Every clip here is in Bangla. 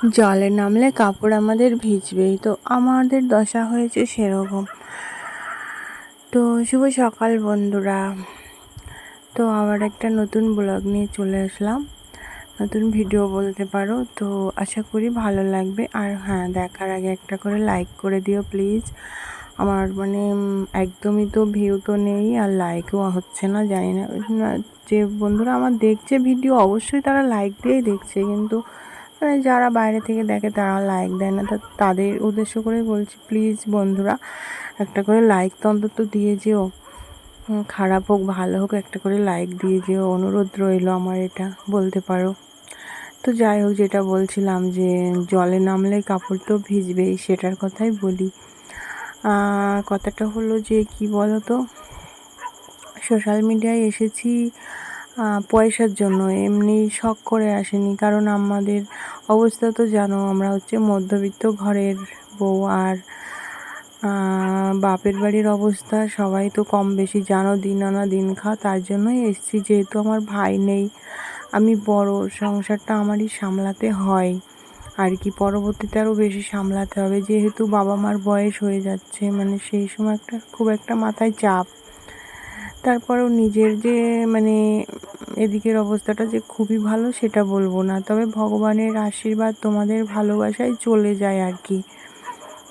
জলে নামলে কাপড় আমাদের ভিজবেই, তো আমাদের দশা হয়েছে সেরকম। তো শুভ সকাল বন্ধুরা। তো আবার একটা নতুন ব্লগ নিয়ে চলে আসলাম। নতুন ভিডিও বলতে পারো, তো আশা করি ভালো লাগবে। আর হ্যাঁ দেখার আগে একটা করে লাইক করে দিও প্লিজ আমার মানে একদমই তো ভিউ তো নেই আর লাইকও হচ্ছে না, জানি না। যে বন্ধুরা আমার দেখছে ভিডিও অবশ্যই তারা লাইক দিয়েই দেখছে, কিন্তু মানে যারা বাইরে থেকে দেখে তারা লাইক দেয় না। তাদের উদ্দেশ্য করে বলছি প্লিজ বন্ধুরা, একটা করে লাইক তো অন্তত দিয়ে যেও। খারাপ হোক, ভালো হোক, একটা করে লাইক দিয়ে যেও। অনুরোধ রইল আমার এটা বলতে পারো। তো যাই হোক, যেটা বলছিলাম যে জলে নামলে কাপড় তো ভিজবেই, সেটার কথাই বলি। কথাটা হলো যে কি বলো তো সোশ্যাল মিডিয়ায় এসেছি পয়সার জন্য এমনি শখ করে আসেনি। কারণ আমাদের অবস্থা তো জানো, আমরা হচ্ছে মধ্যবিত্ত ঘরের বউ আর বাপের বাড়ির অবস্থা সবাই তো কম বেশি জানো, দিন আনা দিন খা। তার জন্যই এসছি, যেহেতু আমার ভাই নেই, আমি বড়, সংসারটা আমারই সামলাতে হয়। আর কি, পরবর্তীতে আরও বেশি সামলাতে হবে, যেহেতু বাবা মার বয়স হয়ে যাচ্ছে মানে সেই সময় একটা, খুব একটা মাথায় চাপ। তারপরেও নিজের যে মানে এদিকের অবস্থাটা যে খুবই ভালো সেটা বলব না। তবে ভগবানের আশীর্বাদ তোমাদের ভালোবাসায় চলে যায় আর কি।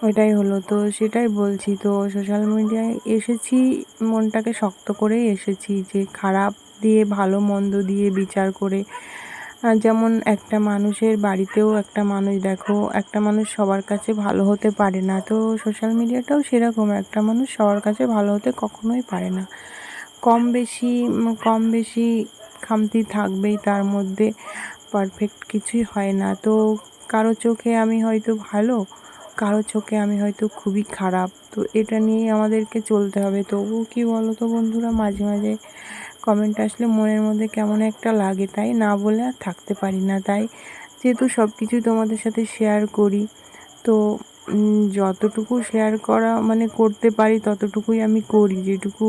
ওইটাই হলো। তো সেটাই বলছি। তো সোশ্যাল মিডিয়ায় এসেছি, মনটাকে শক্ত করেই এসেছি যে খারাপ দিয়ে, ভালো মন্দ দিয়ে বিচার করে। যেমন একটা মানুষের বাড়িতেও একটা মানুষ দেখো, একটা মানুষ সবার কাছে ভালো হতে পারে না। তো সোশ্যাল মিডিয়াটাও সেরকম। একটা মানুষ সবার কাছে ভালো হতে কখনোই পারে না। কম বেশি কম বেশি খামতি থাকবেই, তার মধ্যে পারফেক্ট কিছুই হয় না। তো কারও চোখে আমি হয়তো ভালো, কারও চোখে আমি হয়তো খুবই খারাপ। তো এটা নিয়েই আমাদেরকে চলতে হবে। তবুও কি বলো তো বন্ধুরা, মাঝে মাঝে কমেন্ট আসলে মনের মধ্যে কেমন একটা লাগে, তাই না বলে আর থাকতে পারি না। তাই যেহেতু সব কিছুই তোমাদের সাথে শেয়ার করি, তো যতটুকু শেয়ার করা মানে করতে পারি, ততটুকুই আমি করি। যেটুকু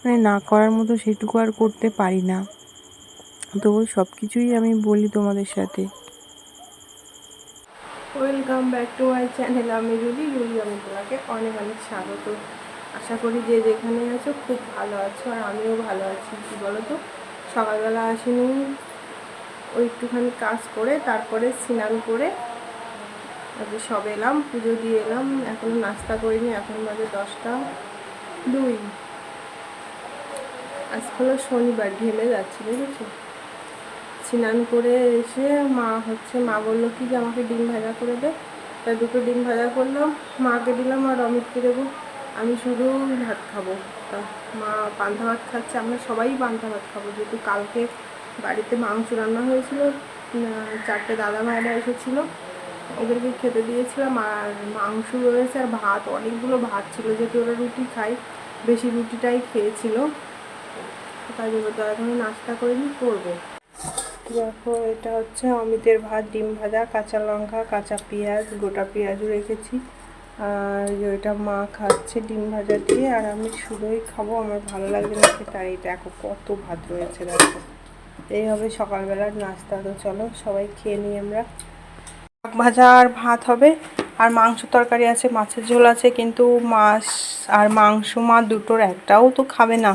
মানে না করার মতো সেটুকু আর করতে পারি না। তো সব কিছুই আমি বলি তোমাদের সাথে। Welcome back to my channel আমি রুলি রুলি আমি তোমাকে অনেক অনেক স্বাগত। আশা করি যে যেখানে আছো খুব ভালো আছো আর আমিও ভালো আছি। কী বলো তো সকালবেলা আসিনি। ওই একটুখানি কাজ করে, তারপরে স্নান করে সব এলাম, পুজো দিয়ে এলাম। এখনও নাস্তা করিনি, এখন বাজে দশটা দুই। আজ হলো শনিবার, ঘেমে যাচ্ছি বুঝেছ স্নান করে এসে মা হচ্ছে, মা বলল, কি যে আমাকে ডিম ভাজা করে দে। তাই দুটো ডিম ভাজা করলাম, মাকে দিলাম আর অমিতকে দেবো। আমি শুধু ভাত খাব। তা মা পান্তা ভাত খাচ্ছে, আমরা সবাই পান্তা ভাত খাব। যেহেতু কালকে বাড়িতে মাংস রান্না হয়েছিল চারটে দাদা ভাইরা এসেছিল, ওদেরকে খেতে দিয়েছিলাম আর মাংস রয়েছে আর ভাত, অনেকগুলো ভাত ছিল। যেহেতু ওরা রুটি খায়, বেশি রুটিটাই খেয়েছিল। তাই জন্য তো এখনও নাস্তা করিনি, করব। দেখো, এটা হচ্ছে অমিতের ভাত, ডিম ভাজা, কাঁচা লঙ্কা, কাঁচা পেঁয়াজ, গোটা পেঁয়াজও রেখেছি। আর ওইটা মা খাচ্ছে ডিম ভাজা দিয়ে, আর আমি শুধুই খাব, আমার ভালো লাগবে না এই দেখো, কত ভাত রয়েছে, দেখো। এই হবে সকালবেলার নাস্তা, তো চলো সবাই খেয়ে নিই আমরা। শাক ভাজা আর ভাত হবে, আর মাংস তরকারি আছে, মাছের ঝোল আছে, কিন্তু মাছ আর মাংস মা দুটোর একটাও তো খাবে না।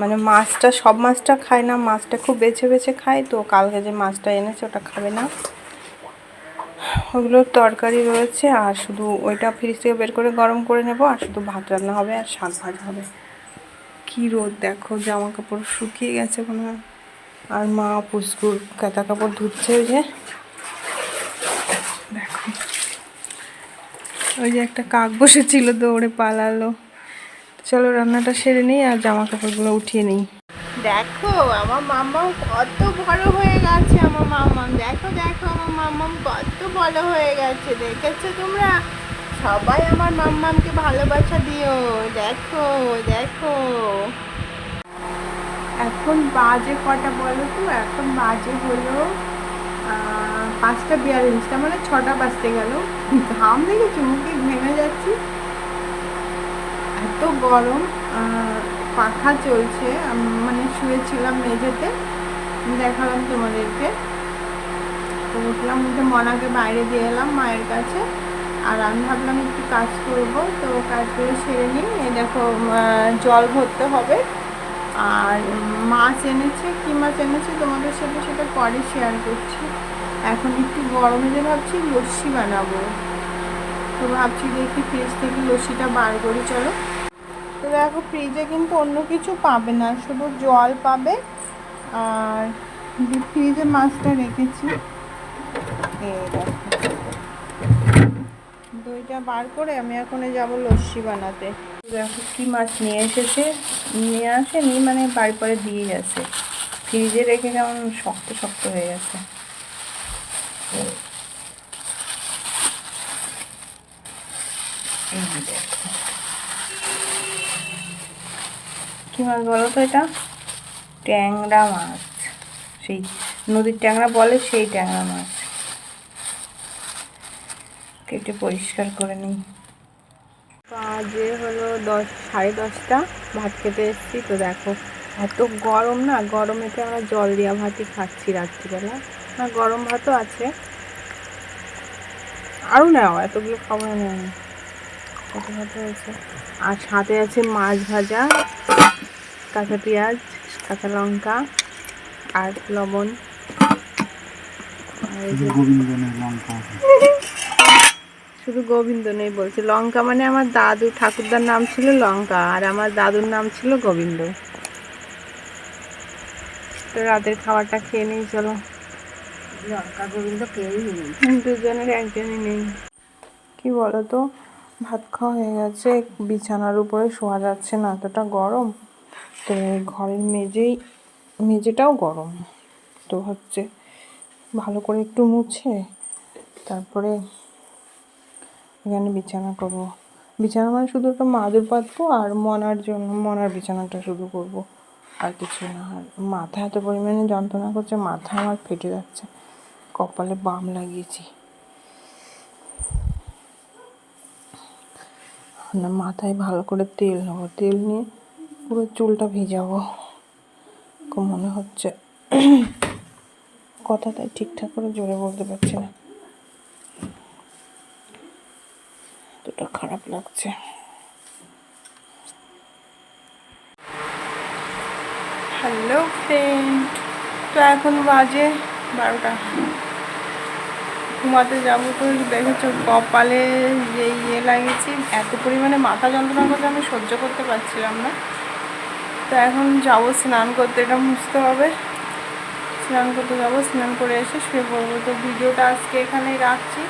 মানে মাছটা, সব মাছটা খায় না, মাছটা খুব বেছে বেছে খায়, তো কালকে যে মাছটা এনেছে ওটা খাবে না। ওগুলোর তরকারি রয়েছে, আর শুধু ওইটা ফ্রিজ থেকে বের করে গরম করে নেব, আর শুধু ভাত রান্না হবে আর শাক ভাজা হবে। কী রোদ দেখো জামা কাপড় শুকিয়ে গেছে কোনো আর মা পুষ্কুর কাঁথা কাপড় ধুচ্ছে ওই যে। দেখো। ওই যে একটা কাক বসেছিল দৌড়ে পালালো। চলো রান্নাটা সেরে নিই আর জামা কাপড়গুলো উঠিয়ে নিই। দেখো, আমার মাম্মাম কত বড় হয়ে গেছে, আমার মাম্মাম। দেখো দেখো, আমার মাম্মাম কত বড় হয়ে গেছে, দেখেছ তোমরা? সবাই আমার মাম্মামকে ভালোবাসা দিও। দেখো দেখো। এখন বাজে কটা বলো তো? এখন বাজে হলো পাঁচটা বিয়াল্লিশ, তার মানে ছটা বাজতে গেল। ঘাম দেখেছি? মুখে ঘেমে যাচ্ছি। এত গরম পাখা চলছে মানে শুয়েছিলাম মেঝেতে দেখালাম তোমাদেরকে। তো উঠলাম উঠে মনাকে বাইরে দিয়ে এলাম মায়ের কাছে, আর আমি ভাবলাম একটু কাজ করব, তো কাজ করে সেরে নিই। দেখো জল ভরতে হবে। আর মাছ এনেছে, কী মাছ এনেছে তোমাদের সাথে সেটা পরে শেয়ার করছি। এখন একটু গরমে যে ভাবছি, লস্যি বানাবো। তো ভাবছি দেখি ফ্রিজ থেকে লস্যিটা বার করি, চলো। তো দেখো ফ্রিজে কিন্তু অন্য কিছু পাবে না, শুধু জল পাবে আর ফ্রিজে মাছটা রেখেছি। দইটা বার করে আমি এখন যাব লস্যি বানাতে। দেখো কি মাছ নিয়ে এসেছে, নিয়ে আসেনি মানে বাড়ি পরে দিয়ে গেছে। ফ্রিজে রেখে কেমন শক্ত শক্ত হয়ে গেছে। কি মাছ বলো তো এটা? ট্যাংরা মাছ। সেই নদীর ট্যাংরা বলে সেই ট্যাংরা মাছ। কেটে পরিষ্কার করে নিই। বাজে হলো দশ, সাড়ে দশটা। ভাত খেতে এসেছি। তো দেখো, এত গরম না? গরমেতে আমরা জল দেওয়া ভাতই খাচ্ছি রাত্রিবেলা। না, গরম ভাতও আছে। আরও নেওয়া, এতগুলো খাবার নেওয়া কত ভাত হয়েছে আর সাথে আছে মাছ ভাজা কাঁচা পেঁয়াজ কাঁচা লঙ্কা আর লবণ। আর এই যে গোবিন্দনের লঙ্কা শুধু গোবিন্দ নেই বলছে। লঙ্কা মানে আমার দাদু ঠাকুরদার নাম ছিল লঙ্কা আর আমার দাদুর নাম ছিল গোবিন্দ। তো রাতের খাবারটা খেয়ে নিই চলো। লঙ্কা গোবিন্দ কেউই নেই। দুজনের একজনই নেই। কি বলো তো ভাত খাওয়া হয়ে গেছে, বিছানার উপরে শোয়া যাচ্ছে না, এতটা গরম। তো ঘরের মেঝেই মেঝেটাও গরম। তো হচ্ছে ভালো করে একটু মুছে, তারপরে এখানে বিছানা করব। বিছানা মানে শুধু একটা মাদুর পাতবো আর মনার জন্য, মনার বিছানাটা শুধু করব। আর কিছু না, আর মাথা এত পরিমাণে যন্ত্রণা করছে, মাথা আমার ফেটে যাচ্ছে, কপালে বাম লাগিয়েছি। না, মাথায় ভালো করে তেল নেব। তেল নিয়ে পুরো চুলটা ভিজাবো। মনে হচ্ছে কথাটাই ঠিকঠাক করে জোরে বলতে পারছি না। এতটা খারাপ লাগছে। হ্যালো ফ্রেন্ড, তো এখন বাজে বারোটা। ঘুমাতে যাব তো দেখেছ, কপালে যে ইয়ে লাগিয়েছি, এত পরিমাণে মাথা যন্ত্রণা করতে আমি সহ্য করতে পারছিলাম না। তো এখন যাব স্নান করতে, এটা মুছতে হবে। স্নান করতে যাব, স্নান করে এসে শুয়ে পড়ব। তো ভিডিওটা আজকে এখানেই রাখছি।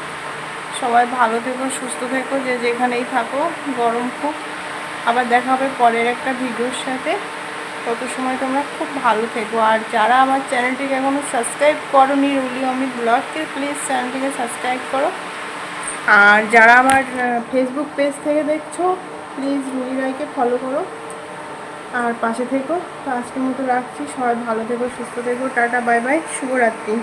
সবাই ভালো থেকো, সুস্থ থেকো, যে যেখানেই থাকো, গরম খুব আবার দেখা হবে পরের একটা ভিডিওর সাথে। তত সময় তোমরা খুব ভালো থেকো। আর যারা আমার চ্যানেলটিকে এখনও সাবস্ক্রাইব করো করোনি, রুলি অমিত ব্লগকে প্লিজ চ্যানেলটিকে সাবস্ক্রাইব করো। আর যারা আমার ফেসবুক পেজ থেকে দেখছ প্লিজ রুলি রায়কে ফলো করো। আর পাশে থেকো। তো আজকের মতো রাখছি। সবাই ভালো থেকো, সুস্থ থেকো। টাটা বাই বাই শুভরাত্রি।